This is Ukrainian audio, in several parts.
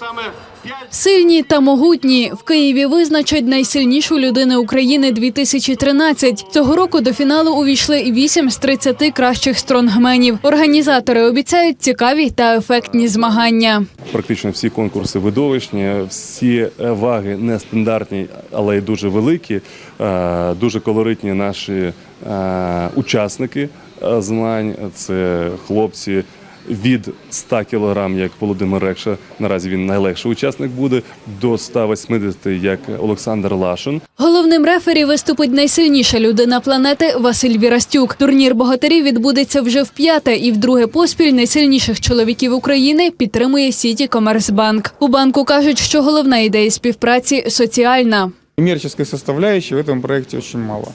саме Сильні та могутні в Києві визначать найсильнішу людину України 2013. Цього року до фіналу увійшли 8 з 30 кращих стронгменів. Організатори обіцяють цікаві та ефектні змагання. Практично всі конкурси видовищні, всі е, ваги нестандартні, але й дуже великі. Е, Дуже колоритні наші е, учасники змагань. Це хлопці від 100 кілограм, як Володимир Рекша. Наразі він найлегший учасник буде, до 180, як Олександр Лашин. Головним рефері виступить найсильніша людина планети Василь Вірастюк. Турнір богатирів відбудеться вже вп'яте, і вдруге поспіль найсильніших чоловіків України підтримує Сіті Комерсбанк. У банку кажуть, що головна ідея співпраці соціальна. Коммерческой составляющей в этом проекте очень мало.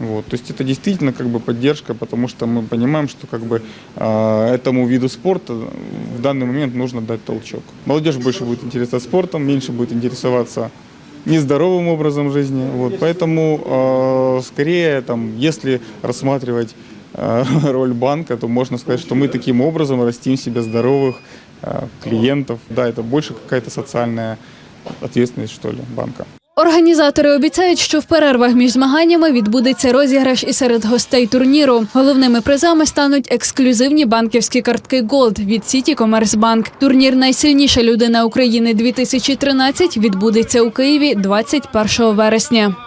Вот, то есть это действительно как бы поддержка, потому что мы понимаем, что как бы э, этому виду спорта в данный момент нужно дать толчок. Молодежь больше будет интересоваться спортом, меньше будет интересоваться нездоровым образом жизни. Вот, поэтому э, скорее, там, если рассматривать э, роль банка, то можно сказать, что мы таким образом растим себе здоровых клиентов. Да, это больше какая-то социальная ответственность, что ли, банка. Організатори обіцяють, що в перервах між змаганнями відбудеться розіграш і серед гостей турніру. Головними призами стануть ексклюзивні банківські картки Gold від Сіті Комерсбанк. Турнір Найсильніша людина України 2013 відбудеться у Києві 21 вересня.